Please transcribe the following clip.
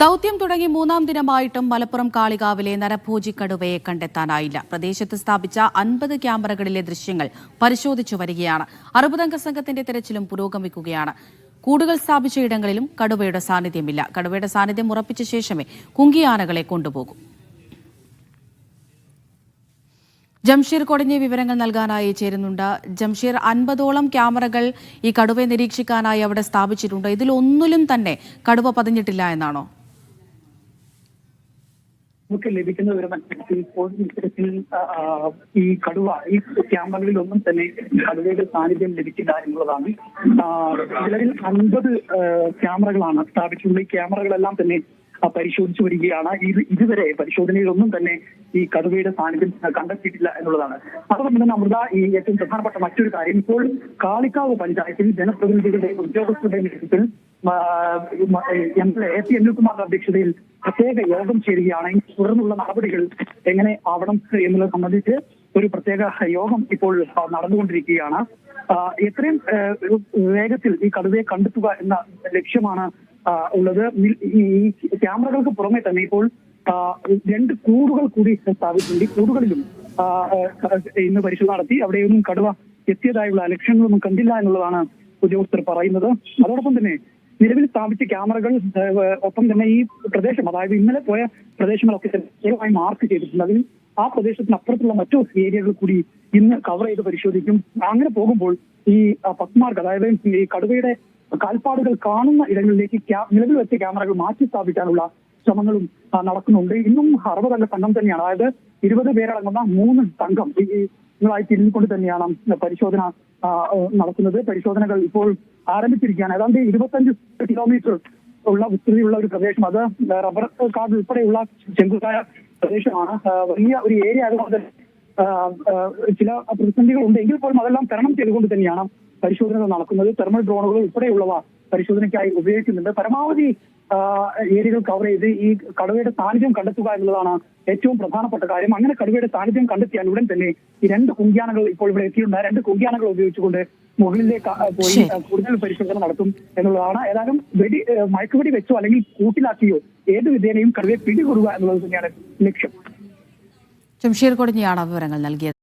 ദൗത്യം തുടങ്ങി മൂന്നാം ദിനമായിട്ടും മലപ്പുറം കാളികാവിലെ നരഭോജി കടുവയെ കണ്ടെത്താനായില്ല. പ്രദേശത്ത് സ്ഥാപിച്ച അൻപത് ക്യാമറകളിലെ ദൃശ്യങ്ങൾ പരിശോധിച്ചു വരികയാണ്. അറുപതംഗ സംഘത്തിന്റെ തെരച്ചിലും പുരോഗമിക്കുകയാണ് കൂടുകൾ സ്ഥാപിച്ച ഇടങ്ങളിലും കടുവയുടെ സാന്നിധ്യമില്ല. കടുവയുടെ സാന്നിധ്യം ഉറപ്പിച്ച ശേഷമേ കുങ്കിയാനകളെ കൊണ്ടുപോകൂ. ജംഷീർ കൊടിഞ്ഞ വിവരങ്ങൾ നൽകാനായി ചേരുന്നുണ്ട്. ജംഷീർ അൻപതോളം ക്യാമറകൾ ഈ കടുവയെ നിരീക്ഷിക്കാനായി അവിടെ സ്ഥാപിച്ചിട്ടുണ്ട്. ഇതിലൊന്നിലും തന്നെ കടുവ പതിഞ്ഞിട്ടില്ല എന്നാണോ? നമുക്ക് ലഭിക്കുന്ന വിവരമനുസരിച്ച് ഇത്തരത്തിൽ ഈ കടുവ ഈ ക്യാമറകളിൽ ഒന്നും തന്നെ കടുവയുടെ സാന്നിധ്യം ലഭിക്കില്ല എന്നുള്ളതാണ്. നിലവിൽ അൻപത് ക്യാമറകളാണ് സ്ഥാപിച്ചിട്ടുള്ളത് ഈ ക്യാമറകളെല്ലാം തന്നെ പരിശോധിച്ചു വരികയാണ്. ഇത് ഇതുവരെ പരിശോധനയിലൊന്നും തന്നെ ഈ കടുവയുടെ സാന്നിധ്യം കണ്ടെത്തിയിട്ടില്ല എന്നുള്ളതാണ്. അതോടൊപ്പം തന്നെ അമൃത ഈ ഏറ്റവും പ്രധാനപ്പെട്ട മറ്റൊരു കാര്യം ഇപ്പോൾ കാളിക്കാവ് പഞ്ചായത്തിൽ ജനപ്രതിനിധികളുടെ ഉദ്യോഗസ്ഥരുടെയും നേതൃത്വത്തിൽ എം എൽ എ പി അനിൽകുമാറിന്റെ അധ്യക്ഷതയിൽ പ്രത്യേക യോഗം ചേരുകയാണ് തുടർന്നുള്ള നടപടികൾ എങ്ങനെ ആവണം എന്നുള്ളത് സംബന്ധിച്ച് ഒരു പ്രത്യേക യോഗം ഇപ്പോൾ നടന്നുകൊണ്ടിരിക്കുകയാണ്. എത്രയും വേഗത്തിൽ ഈ കടുവയെ കണ്ടെത്തുക എന്ന ലക്ഷ്യമാണ് ഉള്ളത്. ഈ ക്യാമറകൾക്ക് പുറമെ തന്നെ ഇപ്പോൾ രണ്ട് കൂടുകൾ കൂടി സ്ഥാപിച്ചിട്ടുണ്ട്. ഈ കൂടുകളിലും ഇന്ന് പരിശോധന നടത്തി. അവിടെയൊന്നും കടുവ എത്തിയതായുള്ള ലക്ഷ്യങ്ങളൊന്നും കണ്ടില്ല എന്നുള്ളതാണ് ഉദ്യോഗസ്ഥർ പറയുന്നത്. അതോടൊപ്പം തന്നെ നിലവിൽ സ്ഥാപിച്ച ക്യാമറകൾ ഒപ്പം തന്നെ ഈ പ്രദേശം അതായത് ഇന്നലെ പോയ പ്രദേശങ്ങളൊക്കെ പ്രത്യേകമായി മാർക്ക് ചെയ്തിട്ടുണ്ട്. അതിൽ ആ പ്രദേശത്തിന് അപ്പുറത്തുള്ള മറ്റു ഏരിയകൾ കൂടി ഇന്ന് കവർ ചെയ്ത് പരിശോധിക്കും. അങ്ങനെ പോകുമ്പോൾ ഈ പത്മാർക്ക് അതായത് ഈ കടുവയുടെ കാൽപ്പാടുകൾ കാണുന്ന ഇടങ്ങളിലേക്ക് നിലവിൽ വെച്ച ക്യാമറകൾ മാറ്റി സ്ഥാപിക്കാനുള്ള ശ്രമങ്ങളും നടക്കുന്നുണ്ട്. ഇന്നും അറുപതംഗ സംഘം തന്നെയാണ്. അതായത് ഇരുപത് പേരടങ്ങുന്ന മൂന്ന് സംഘം ഈ തിരിഞ്ഞുകൊണ്ട് തന്നെയാണ് പരിശോധന നടക്കുന്നത് പരിശോധനകൾ ഇപ്പോൾ ആരംഭിച്ചിരിക്കുകയാണ്. ഏതാണ്ട് ഇരുപത്തഞ്ച് കിലോമീറ്റർ ഉള്ള വിസ്തൃതിയുള്ള ഒരു പ്രദേശം. അത് റബ്ബർ കാട് ഉൾപ്പെടെയുള്ള ചെങ്കുത്തായ പ്രദേശമാണ്. വലിയ ഒരു ഏരിയ ആയതുകൊണ്ട് ചില പ്രതിസന്ധികൾ ഉണ്ട് എങ്കിൽ പോലും അതെല്ലാം തരണം ചെയ്തുകൊണ്ട് തന്നെയാണ് പരിശോധനകൾ നടക്കുന്നത്. തെർമൽ ഡ്രോണുകൾ ഉൾപ്പെടെയുള്ളവ പരിശോധനയ്ക്കായി ഉപയോഗിക്കുന്നുണ്ട്. പരമാവധി ഏരിയകൾ കവർ ചെയ്ത് ഈ കടുവയുടെ സാന്നിധ്യം കണ്ടെത്തുക എന്നുള്ളതാണ് ഏറ്റവും പ്രധാനപ്പെട്ട കാര്യം. അങ്ങനെ കടുവയുടെ സാന്നിധ്യം കണ്ടെത്തിയാൽ ഉടൻ തന്നെ ഈ രണ്ട് കുങ്കിയാനകൾ ഇപ്പോൾ ഇവിടെ എത്തിയിട്ടുണ്ട്. രണ്ട് കുങ്കിയാനകൾ ഉപയോഗിച്ചുകൊണ്ട് മുകളിലേക്ക് പോയി കൂടുതൽ പരിശോധന നടത്തും എന്നുള്ളതാണ്. ഏതായാലും വെടി മയക്കുവെടി വെച്ചോ അല്ലെങ്കിൽ കൂട്ടിലാക്കിയോ ഏത് വിധേനയും കടുവയെ പിടികൂടുക എന്നുള്ളത് തന്നെയാണ് ലക്ഷ്യം. ജംഷീർ കൊടിഞ്ഞയാണ് വിവരങ്ങൾ നൽകിയത്.